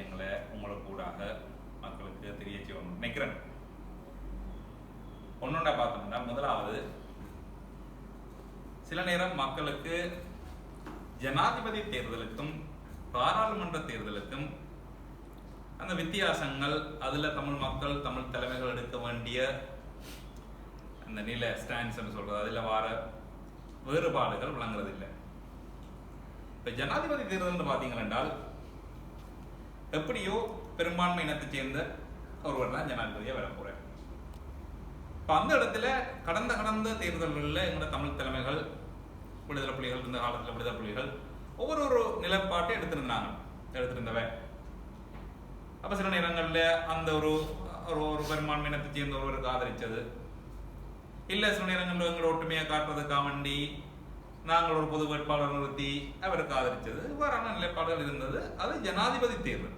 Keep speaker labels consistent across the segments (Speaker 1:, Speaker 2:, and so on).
Speaker 1: விஷயங்களை உங்களுக்கு கூடாக மக்களுக்கு தெரிய செய்வோம் நினைக்கிறேன் ஒன்னொன்னா பார்த்தோம்னா முதலாவது சில நேரம் மக்களுக்கு ஜனாதிபதி தேர்தலுக்கும் பாராளுமன்ற தேர்தலுக்கும் அந்த வித்தியாசங்கள் அதில் தமிழ் மக்கள் தமிழ் தலைமைகள் எடுக்க வேண்டிய அந்த நில ஸ்டாண்ட்ஸ்ன்னு சொல்கிறது அதில் வார வேறுபாடுகள் விளங்குறதில்லை. இப்போ ஜனாதிபதி தேர்தல்னு பார்த்தீங்கன்னா எப்படியோ பெரும்பான்மை இனத்தை சேர்ந்த ஒருவர் தான் ஜனாதிபதியாக வர போறார். இப்போ அந்த இடத்துல கடந்த கடந்த தேர்தல்களில் எங்களோட தமிழ் தலைமைகள் விடுதலை புலிகள் இந்த காலத்துல விடுதலை புலிகள் ஒவ்வொரு ஒரு நிலைப்பாட்டை எடுத்திருந்தாங்க எடுத்திருந்தவ. அப்ப சில நேரங்கள்ல அந்த ஒரு ஒரு ஒரு பெரும்பான்மை இனத்தை சேர்ந்த ஒருவருக்கு ஆதரித்தது இல்லை சில நேரங்களில் எங்களோட ஒற்றுமையை காட்டுறதுக்காக வேண்டி நாங்கள் ஒரு பொது வேட்பாளர் நிறுத்தி அவருக்கு ஆதரிச்சது இவ்வாறான நிலைப்பாடுகள் இருந்தது. அது ஜனாதிபதி தேர்தல்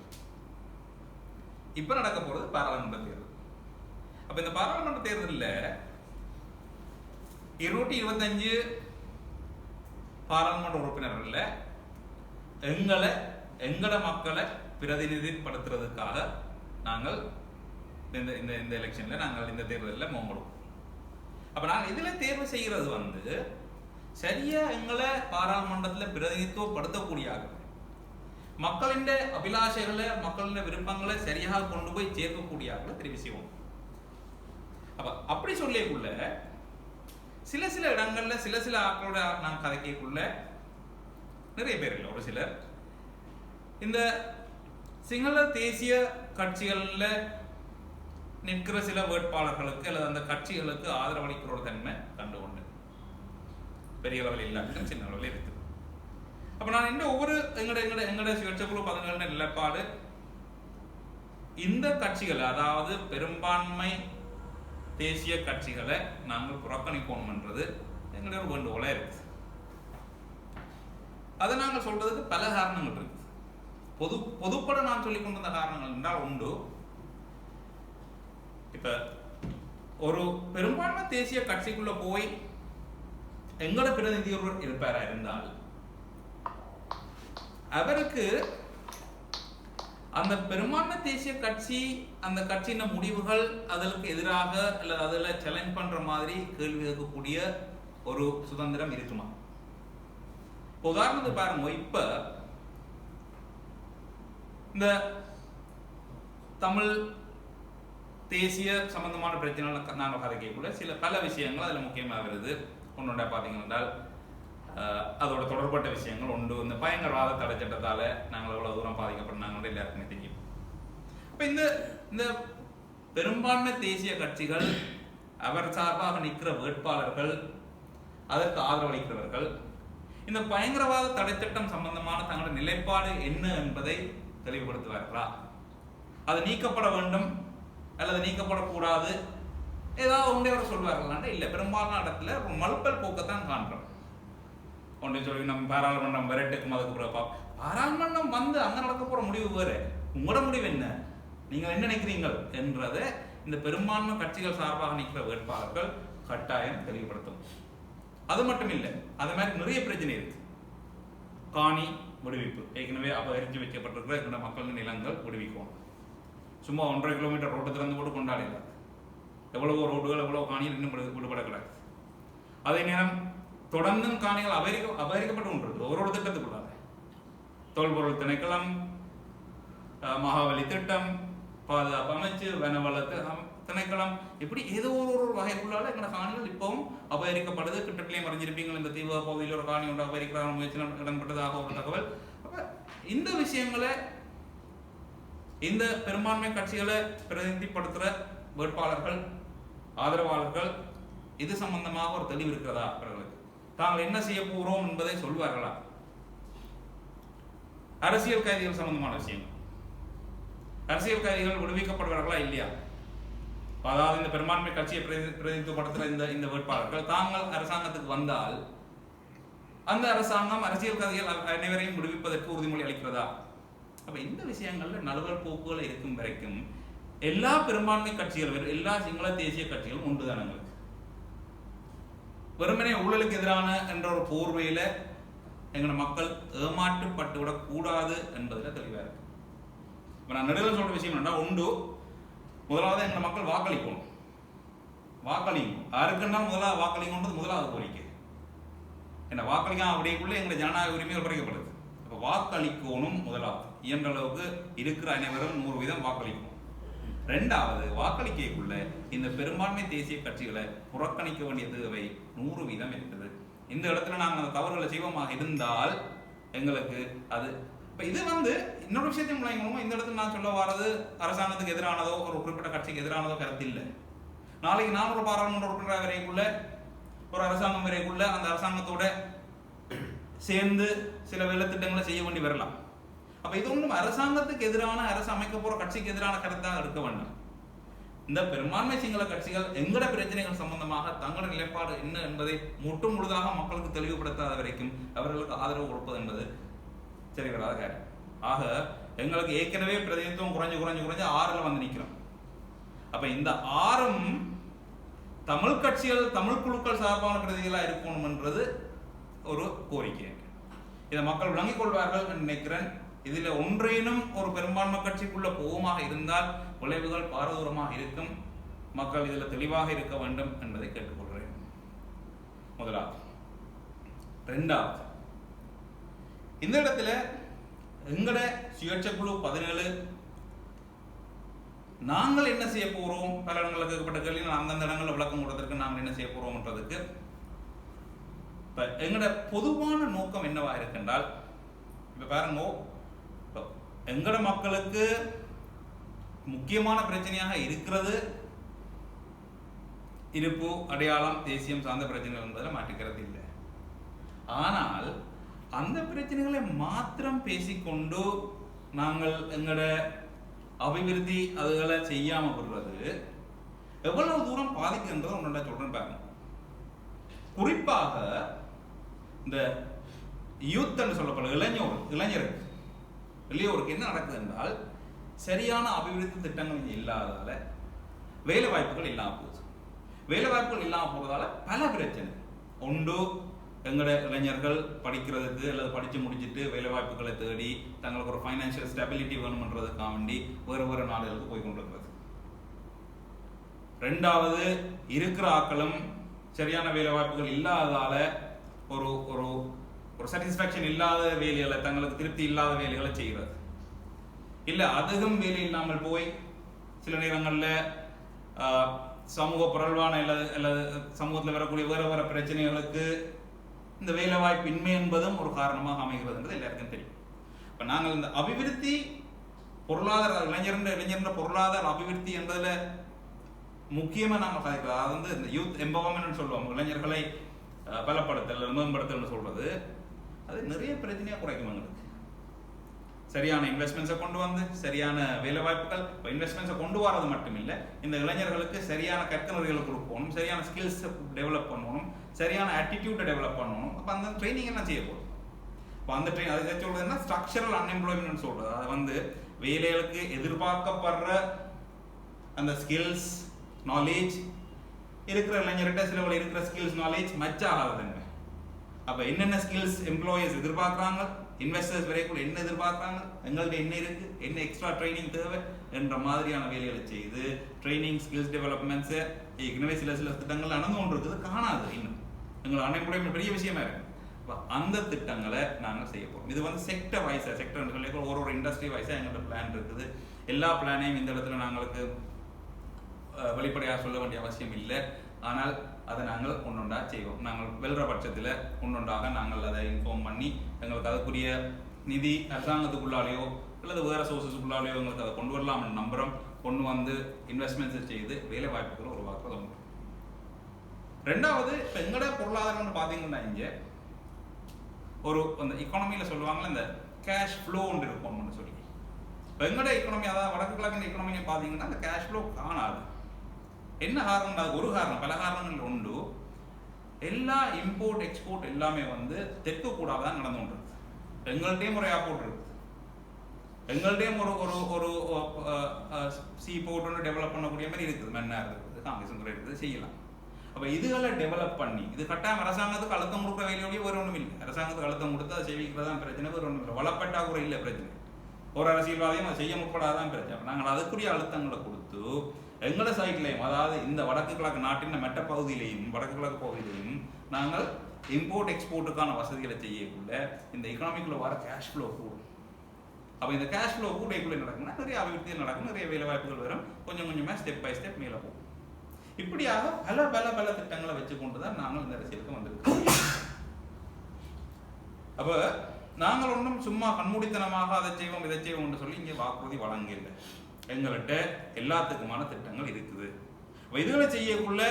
Speaker 1: இப்ப நடக்க போறது பாராளுமன்ற தேர்தல் அப்ப இந்த பாராளுமன்ற தேர்தலில் இருநூற்றி இருபத்தஞ்சு பாராளுமன்ற உறுப்பினர்கள்ல எங்களை எங்கட மக்களை பிரதிநிதிப்படுத்துறதுக்காக நாங்கள் இந்த இந்த இந்த எலெக்ஷன்ல நாங்கள் இந்த தேர்தலில் மோங்கணும். அப்ப நாங்கள் இதுல தேர்வு செய்கிறது வந்து சரியா எங்களை பாராளுமன்றத்துல பிரதிநிதித்துவப்படுத்தக்கூடிய ஆட்கள் மக்களின் அபிலாஷைகளை மக்களின் விருப்பங்களை சரியாக கொண்டு போய் சேர்க்கக்கூடிய ஆட்களை தெரிவு செய்வோம் அப்ப அப்படி சொல்லியக்குள்ள சில சில இடங்கள்ல சில சில ஆட்களோட நான் கதைக்கக்குள்ள நிறைய பேர் இல்லை ஒரு சிலர் இந்த சிங்கள தேசிய கட்சிகள்ல நிற்கிற சில வேட்பாளர்களுக்கு அல்லது அந்த கட்சிகளுக்கு ஆதரவளிக்கிற ஒரு தன்மை கண்டு பெரிய அளவில் இல்லாமல் சின்ன அளவில் இருக்குது அப்ப நான் இந்த ஒவ்வொரு எங்களோட எங்களோட எங்கட சுயேட்சை பதினேழு நிலைப்பாடு இந்த கட்சிகளை அதாவது பெரும்பான்மை தேசிய கட்சிகளை நாங்கள் புறக்கணிக்கணும்ன்றது எங்களுடைய ஒரு வேண்டுகோளா இருக்கு அதை நாங்கள் சொல்றதுக்கு பல காரணங்கள் இருக்கு பொது பொதுப்பட நான் சொல்லிக் கொண்டிருந்த காரணங்கள் என்றால் உண்டு இப்ப ஒரு பெரும்பான்மை தேசிய கட்சிக்குள்ள போய் எங்களோட பிரதிநிதி ஒருவர் இருப்பாரா இருந்தால்? அவருக்கு அந்த பெரும்பான்மை தேசிய கட்சி அந்த கட்சியின் முடிவுகள் அதற்கு எதிராக அல்லது அதில் சேலஞ்ச் பண்ற மாதிரி கேள்வி கேட்கக்கூடிய ஒரு சுதந்திரம் இருக்குமா? உதாரணத்துக்கு பாருங்க இப்ப இந்த தமிழ் தேசிய சம்பந்தமான பிரச்சனைகள் நாங்கள் கதைக்கக்குள்ள சில பல விஷயங்கள் அதில் முக்கியமாக வருது கொண்டு பார்த்தீங்கன்னா அதோட தொடர்பட்ட விஷயங்கள் உண்டு. இந்த பயங்கரவாத தடை சட்டத்தால் நாங்கள் எவ்வளோ தூரம் பாதிக்கப்பட்டாங்க எல்லாருக்குமே தெரியும். அப்போ இந்த இந்த பெரும்பான்மை தேசிய கட்சிகள் அவர் சார்பாக நிற்கிற வேட்பாளர்கள் அதற்கு ஆதரவளிக்கிறவர்கள் இந்த பயங்கரவாத தடை சட்டம் சம்பந்தமான தங்களோட நிலைப்பாடு என்ன என்பதை தெளிவுபடுத்துவார்களா? அது நீக்கப்பட வேண்டும் அல்லது நீக்கப்படக்கூடாது ஏதாவது ஒன்றே அவர் சொல்வார்களாண்டா இல்லை. பெரும்பாலான இடத்துல ஒரு மலுப்பல் போக்கத்தான் காண்றோம். ஒன்றே சொல்லி நம்ம பாராளுமன்றம் விரட்டுக்கும் அதுக்கு பிறகு பா- பாராளுமன்றம் வந்து அங்கே நடக்க போகிற முடிவு வேறு. உங்களோட முடிவு என்ன? நீங்கள் என்ன நினைக்கிறீங்கள் என்றதை இந்த பெரும்பான்மை கட்சிகள் சார்பாக நிற்கிற வேட்பாளர்கள் கட்டாயம் தெளிவுபடுத்தும். அது மட்டும் இல்லை அது மாதிரி நிறைய பிரச்சனை இருக்கு. காணி விடுவிப்பு. ஏற்கனவே அபகரித்து வைக்கப்பட்டிருக்கிற இந்த மக்களின் நிலங்கள் விடுவிக்கும். சும்மா ஒன்றரை கிலோமீட்டர் ரோட்டத்திலிருந்து கூட போட்டு எவ்வளவோ ரோடுகள் எவ்வளவு காணிகள் இன்னும் விடு- விடுபட கிடக்கு அதே நேரம் தொடர்ந்தும் காணிகள் அபகரிக்க அபகரிக்கப்பட்டு கொண்டிருக்கு ஒரு ஒரு திட்டத்துக்குள்ளாக. தொல்பொருள் திணைக்களம் மகாவலி திட்டம் பாதுகாப்பு அமைச்சு வனவள திணைக்களம் இப்படி ஏதோ ஒரு ஒரு வகைக்குள்ளால எங்களோட காணிகள் இப்பவும் அபகரிக்கப்படுது. கிட்டத்திலேயே மறைஞ்சிருப்பீங்க இந்த தீவிர பகுதியில் ஒரு காணி ஒன்று அபகரிக்கிற முயற்சி இடம்பெற்றதாக ஒரு தகவல். இந்த விஷயங்களை இந்த பெரும்பான்மை கட்சிகளை பிரதிநிதிப்படுத்துற வேட்பாளர்கள் ஆதரவாளர்கள் இது சம்பந்தமாக ஒரு தெளிவு இருக்கிறதா அவர்களுக்கு? தாங்கள் என்ன செய்ய போகிறோம் என்பதை சொல்வார்களா? அரசியல் கைதிகள் சம்பந்தமான விஷயம். அரசியல் கைதிகள் விடுவிக்கப்படுவார்களா இல்லையா? அதாவது இந்த பெரும்பான்மை கட்சியை பிரதி- இந்த இந்த வேட்பாளர்கள் தாங்கள் அரசாங்கத்துக்கு வந்தால் அந்த அரசாங்கம் அரசியல் கைதிகள் அனைவரையும் விடுவிப்பதற்கு உறுதிமொழி அளிக்கிறதா? அப்ப இந்த விஷயங்கள்ல நழுவல் போக்குகள் இருக்கும் வரைக்கும் எல்லா பெரும்பான்மை கட்சிகள் எல்லா சிங்கள தேசிய கட்சிகளும் ஒன்றுதான் எங்களுக்கு. வெறுமனே ஊழலுக்கு எதிரான என்ற ஒரு போர்வையில எங்களோட மக்கள் ஏமாற்றப்பட்டு விடக் கூடாது என்பதுல தெளிவா இருக்கு. இப்போ நான் நடுவில் சொல்ற விஷயம் என்னன்னா உண்டு. முதலாவது எங்கள் மக்கள் வாக்களிக்கணும். வாக்களிக்கும் யாருக்குன்னா முதலாவது வாக்களிக்கணுன்றது முதலாவது கோரிக்கை. என்ன வாக்களிக்காம அப்படிக்குள்ள எங்களை ஜனநாயக உரிமைகள் குறைக்கப்படுது. அப்போ வாக்களிக்கணும் முதலாவது. இயன்ற அளவுக்கு இருக்கிற அனைவரும் நூறு வீதம் வாக்களிக்கணும். ரெண்டாவது வாக்களிக்கைக்குள்ள இந்த பெரும்பான்மை தேசிய கட்சிகளை புறக்கணிக்க வேண்டிய தேவை நூறு வீதம் இருக்குது இந்த இடத்துல நாங்கள் அந்த தவறுகளை செய்வோமாக இருந்தால் எங்களுக்கு அது இப்போ இது வந்து இன்னொரு விஷயத்தையும் விளங்கணும் இந்த இடத்துல நான் சொல்ல வர்றது அரசாங்கத்துக்கு எதிரானதோ ஒரு குறிப்பிட்ட கட்சிக்கு எதிரானதோ கருத்து இல்லை. நாளைக்கு நான் ஒரு பாராளுமன்ற உறுப்பினர் வரைக்குள்ள ஒரு அரசாங்கம் வரைக்குள்ள அந்த அரசாங்கத்தோட சேர்ந்து சில வேலை திட்டங்களை செய்ய வேண்டி வரலாம். அப்ப இது ஒன்றும் அரசாங்கத்துக்கு எதிரான அரசு அமைக்க போற கட்சிக்கு எதிரான கருத்தாக இருக்க வேண்டும். இந்த பெரும்பான்மை சிங்கள கட்சிகள் எங்கட பிரச்சனைகள் சம்பந்தமாக தங்களோட நிலைப்பாடு என்ன என்பதை முற்று முழுதாக மக்களுக்கு தெளிவுபடுத்தாத வரைக்கும் அவர்களுக்கு ஆதரவு கொடுப்பது என்பது சரி வராத காரியம். ஆக எங்களுக்கு ஏற்கனவே பிரதிநிதித்துவம் குறைஞ்சு குறைஞ்சு குறைஞ்சு ஆறுல வந்து நிற்கிறோம் அப்ப இந்த ஆறும் தமிழ் கட்சிகள் தமிழ் குழுக்கள் சார்பான கருதிகளாக இருக்கணும் என்றது ஒரு கோரிக்கை. இதை மக்கள் விளங்கிக் கொள்வார்கள் நினைக்கிறேன். இதில் ஒன்றேனும் ஒரு பெரும்பான்மை கட்சிக்குள்ள போகமாக இருந்தால் விளைவுகள் பாரதூரமாக இருக்கும். மக்கள் இதில் தெளிவாக இருக்க வேண்டும் என்பதை கேட்டுக்கொள்கிறேன். முதலாவது. ரெண்டாவது இந்த இடத்துல எங்கட சுயேட்சை குழு பதினேழு நாங்கள் என்ன செய்ய போகிறோம் பல இடங்களுக்கு கேட்கப்பட்ட கேள்வி அந்தந்த இடங்களில் விளக்கம் கொடுத்ததற்கு நாங்கள் என்ன செய்ய போகிறோம்ன்றதுக்கு இப்போ எங்களோட பொதுவான நோக்கம் என்னவா இருக்குன்றால் இப்போ பாருங்க எங்கட மக்களுக்கு முக்கியமான பிரச்சனையாக இருக்கிறது. இருப்பு அடையாளம் தேசியம் சார்ந்த பிரச்சனைகள் என்பதில் மாற்றிக்கிறது இல்லை. ஆனால் அந்த பிரச்சனைகளை மாத்திரம் பேசிக்கொண்டு நாங்கள் எங்களோட அபிவிருத்தி அதுகளை செய்யாம விடுறது எவ்வளவு தூரம் பாதிக்குன்றதை உன்னோட சொல்றேன் பாருங்க. குறிப்பாக இந்த யூத்ன்னு சொல்லப்படும் இளைஞர் இளைஞருக்கு வெளியூருக்கு என்ன நடக்குது என்றால் சரியான அபிவிருத்தி திட்டங்கள் இல்லாததால வேலை வாய்ப்புகள் இல்லாமல் போகுது. வேலை வாய்ப்புகள் இல்லாமல் போகிறதால பல பிரச்சனை. ஒன்று எங்களோட இளைஞர்கள் படிக்கிறதுக்கு அல்லது படித்து முடிச்சுட்டு வேலை வாய்ப்புகளை தேடி தங்களுக்கு ஒரு ஃபைனான்சியல் ஸ்டெபிலிட்டி வேணுமன்றதுக்காக வேண்டி வேறு வேறு நாடுகளுக்கு போய் கொண்டிருக்கிறது. ரெண்டாவது இருக்கிற ஆக்களும் சரியான வேலை வாய்ப்புகள் இல்லாததால ஒரு ஒரு ஒரு சாட்டிஸ்ஃபேக்ஷன் இல்லாத வேலைகளை தங்களுக்கு திருப்தி இல்லாத வேலைகளை செய்கிறது. இல்லை அதுவும் வேலை இல்லாமல் போய் சில நேரங்களில் சமூக புரள்வான அல்லது அல்லது சமூகத்தில் வரக்கூடிய வேறு வேறு பிரச்சனைகளுக்கு இந்த வேலை வாய்ப்பின்மை என்பதும் ஒரு காரணமாக அமைகிறது என்பது எல்லாருக்கும் தெரியும். இப்போ நாங்கள் இந்த அபிவிருத்தி பொருளாதார இளைஞர் இளைஞர் பொருளாதார அபிவிருத்தி என்பதில் முக்கியமாக நாங்கள் பார்க்கலாம் அது வந்து இந்த யூத் எம்பவர்மெண்ட் சொல்லுவோம். இளைஞர்களை பலப்படுத்தல் மேம்படுத்தல்னு சொல்கிறது அது நிறைய பிரச்சனையா குறைக்கும் எங்களுக்கு சரியான இன்வெஸ்ட்மெண்ட்ஸை கொண்டு வந்து சரியான வேலை வாய்ப்புகள் இன்வெஸ்ட்மெண்ட்ஸை கொண்டு வரது மட்டும் இல்லை இந்த இளைஞர்களுக்கு சரியான கற்கனர்களை கொடுக்கணும் சரியான ஸ்கில்ஸை டெவலப் பண்ணணும் சரியான ஆட்டிடியூட்டை டெவலப் பண்ணணும். அப்போ அந்த ட்ரைனிங் என்ன செய்ய போகிறோம் இப்போ அந்த ட்ரெயின் அது சொல்றதுன்னா ஸ்ட்ரக்சரல் அன்எம்ப்ளாய்மெண்ட் சொல்றது. அது வந்து வேலைகளுக்கு எதிர்பார்க்கப்படுற அந்த ஸ்கில்ஸ் நாலேஜ் இருக்கிற இளைஞர்கிட்ட சில இருக்கிற ஸ்கில்ஸ் நாலேஜ் மச்ச ஆகாதுங்க அப்ப என்னென்ன ஸ்கில்ஸ் எம்ப்ளாயர்ஸ் எதிர்பார்க்கறாங்க? இன்வெஸ்டர்ஸ் வரைக்கும் என்ன எதிர்பார்க்கறாங்க? எங்கள்ட்ட என்ன இருக்கு? என்ன எக்ஸ்ட்ரா ட்ரைனிங் தேவை? என்ற மாதிரியான வேலைகளை செய்து ட்ரைனிங் ஸ்கில்ஸ் டெவலப்மெண்ட்ஸ் ஏற்கனவே சில சில திட்டங்கள் நடந்து கொண்டு இருக்குது காணாது இன்னும். எங்களை அன்எம்ப்ளாய்மெண்ட் பெரிய விஷயமா இருக்கு. அந்த திட்டங்களை நாங்கள் செய்ய போறோம். இது வந்து செக்டர் வைஸா செக்டர் சொல்லி ஒரு ஒரு இண்டஸ்ட்ரி வைஸா எங்கள்ட்ட பிளான் இருக்குது. எல்லா பிளானையும் இந்த இடத்துல நாங்களுக்கு வெளிப்படையாக சொல்ல வேண்டிய அவசியம் இல்லை. ஆனால் அதை நாங்கள் ஒன்றொன்றா செய்வோம். நாங்கள் வெல்ற பட்சத்தில் ஒன்றொன்றாக நாங்கள் அதை இன்ஃபார்ம் பண்ணி எங்களுக்கு அதுக்குரிய நிதி அரசாங்கத்துக்குள்ளாலேயோ அல்லது வேறு சோர்சஸ்க்குள்ளாலேயோ எங்களுக்கு அதை கொண்டு வரலாம்னு நம்புகிறோம் கொண்டு வந்து இன்வெஸ்ட்மெண்ட்ஸ் செய்து வேலை வாய்ப்புகளை உருவாக்குறது உண்டு ரெண்டாவது இப்போ எங்களோட பொருளாதாரம்னு பார்த்தீங்கன்னா இங்கே ஒரு அந்த இக்கானமியில் சொல்லுவாங்களே இந்த கேஷ் ஃப்ளோன்னு இருக்கும்னு சொல்லி. இப்போ எங்களோட இக்கனமி அதாவது வடக்கு கிழக்கு இக்கனமியை பார்த்தீங்கன்னா அந்த கேஷ் ஃப்ளோ காணாது. என்ன காரணம் அது ஒரு காரணம். பல காரணங்கள் உண்டு. எல்லா இம்போர்ட் எக்ஸ்போர்ட் எல்லாமே வந்து தெற்கு கூடாக தான் நடந்து கொண்டிருக்கு. எங்கள்கிட்டயும் ஒரு போட்டுருக்கு. இருக்கு எங்கள்கிட்டயும் ஒரு ஒரு ஒரு சி போர்ட் ஒன்று டெவலப் பண்ணக்கூடிய மாதிரி இருக்குது. மென்னார் இருக்குது காங்கிரஸ் இருக்குது செய்யலாம். அப்ப இதுகளை டெவலப் பண்ணி இது கட்டாயம் அரசாங்கத்துக்கு அழுத்தம் கொடுக்குற வேலையோடய வேறு ஒன்றும் இல்லை. அரசாங்கத்துக்கு அழுத்தம் கொடுத்து அதை செய்விக்கிறது தான் பிரச்சனை வேறு ஒன்றும் இல்லை. வளப்பட்டா கூட இல்லை பிரச்சனை. ஒரு அரசியல்வாதியும் அதை செய்ய முற்படாதான் பிரச்சனை. நாங்கள் அதுக்குரிய அழுத்தங்களை கொடுத்து எங்களோட சைட்லையும் அதாவது இந்த வடக்கு கிழக்கு நாட்டின் மெட்ட பகுதியிலையும் வடக்கு கிழக்கு பகுதியிலையும் நாங்கள் இம்போர்ட் எக்ஸ்போர்ட்டுக்கான வசதிகளை செய்யக்குள்ள இந்த எக்கனாமிக்குள்ள வர கேஷ் ஃப்ளோ கூடும். அப்போ இந்த கேஷ் ஃப்ளோ கூட எப்படி நடக்கும்னா நிறைய அபிவிருத்தி நடக்கும் நிறைய வேலை வாய்ப்புகள் வரும். கொஞ்சம் கொஞ்சமாக ஸ்டெப் பை ஸ்டெப் மேலே போகும். இப்படியாக பல பல பல திட்டங்களை வச்சு கொண்டு தான் நாங்கள் இந்த அரசியலுக்கு வந்திருக்கோம். அப்போ நாங்கள் ஒன்றும் சும்மா கண்மூடித்தனமாக அதை செய்வோம் இதை செய்வோம்னு சொல்லி இங்கே வாக்குறுதி வழங்கல எங்கள்கிட்ட எல்லாத்துக்குமான திட்டங்கள் இருக்குது. அப்ப இதுகளை செய்யக்குள்ள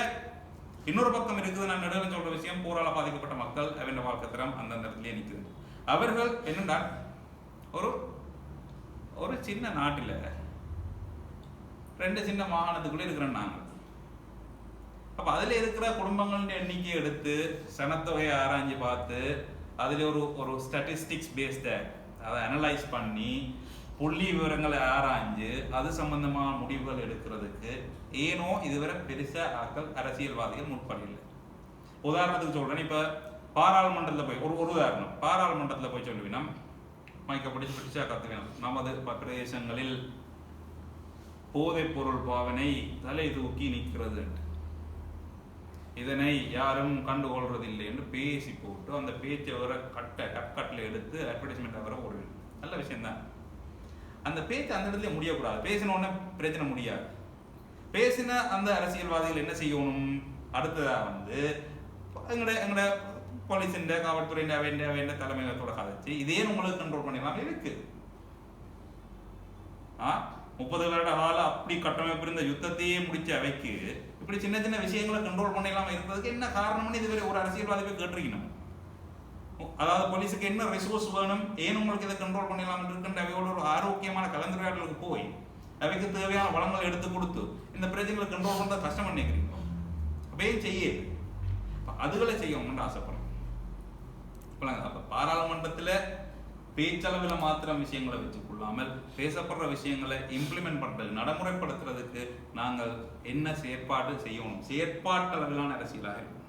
Speaker 1: இன்னொரு பக்கம் இருக்குது நான் நடுவில் சொல்ற விஷயம் போரால பாதிக்கப்பட்ட மக்கள் அவன் வாழ்க்கை தரம் அந்தந்த இடத்துலயே நிற்குது அவர்கள் என்னடா ஒரு ஒரு சின்ன நாட்டில் ரெண்டு சின்ன மாகாணத்துக்குள்ளே இருக்கிறோம் நாங்கள் அப்போ அதில் இருக்கிற குடும்பங்களின் எண்ணிக்கை எடுத்து சனத்தொகையை ஆராய்ஞ்சு பார்த்து அதில் ஒரு ஒரு ஸ்டாட்டிஸ்டிக்ஸ் பேஸ்ட அதை அனலைஸ் பண்ணி புள்ளி விவரங்களை ஆராய்ஞ்சு அது சம்பந்தமான முடிவுகள் எடுக்கிறதுக்கு ஏனோ இதுவரை பெருசா ஆக்கள் அரசியல்வாதிகள் முற்படல உதாரணத்துக்கு சொல்றேன் இப்ப பாராளுமன்றத்தில் போய் ஒரு ஒரு உதாரணம். பாராளுமன்றத்தில் போய் சொல்லுவினா? மைக்க பிடிச்சு பிடிச்சா கத்துக்கணும். நமது பிரதேசங்களில் போதைப் பொருள் பாவனை தலை தூக்கி நிற்கிறது இதனை யாரும் கண்டுகொள்றதில்லை என்று பேசி போட்டு அந்த பேச்சை வர கட்ட கட்கட்டில் எடுத்து அட்வர்டைஸ்மெண்ட் வர ஒரு நல்ல விஷயம்தான். அந்த பேச்சு அந்த இடத்துல முடியக்கூடாது. பேசின உடனே பிரச்சனை முடியாது. பேசின அந்த அரசியல்வாதிகள் என்ன செய்யணும்? அடுத்ததாக வந்து எங்கட எங்கட போலீஸின் காவல்துறையின் வேண்டிய வேண்டிய தலைமையகத்தோட கதைச்சு இதே உங்களுக்கு கண்ட்ரோல் பண்ணிடலாம் இருக்கு. ஆ? முப்பது வருட கால அப்படி கட்டமைப்பு இருந்த யுத்தத்தையே முடிச்ச அவைக்கு இப்படி சின்ன சின்ன விஷயங்களை கண்ட்ரோல் பண்ணிடலாம இருந்ததுக்கு என்ன காரணம்னு இதுவரை ஒரு அரசியல்வாதி போய் கேட்டிருக்கணும். அதாவது போலீஸுக்கு என்ன ரிசோர்ஸ் வேணும்? ஏன் உங்களுக்கு இதை கண்ட்ரோல் பண்ணலாம் இருக்கின்ற அவையோட ஒரு ஆரோக்கியமான கலந்துரையாடலுக்கு போய் அவைக்கு தேவையான வளங்களை எடுத்து கொடுத்து இந்த பிரச்சனைகளை கண்ட்ரோல் பண்ணுறது கஷ்டம் பண்ணிக்கிறீங்க. அப்படியே செய்ய அதுகளை செய்யணும்னு ஆசைப்படுறோம். அப்போ பாராளுமன்றத்தில் பேச்சளவில் மாத்திரம் விஷயங்களை வச்சுக்கொள்ளாமல் பேசப்படுற விஷயங்களை இம்ப்ளிமெண்ட் பண்ணுறது நடைமுறைப்படுத்துறதுக்கு நாங்கள் என்ன செயற்பாடு செய்யணும்? செயற்பாட்டளவிலான அரசியலாக இருக்கும்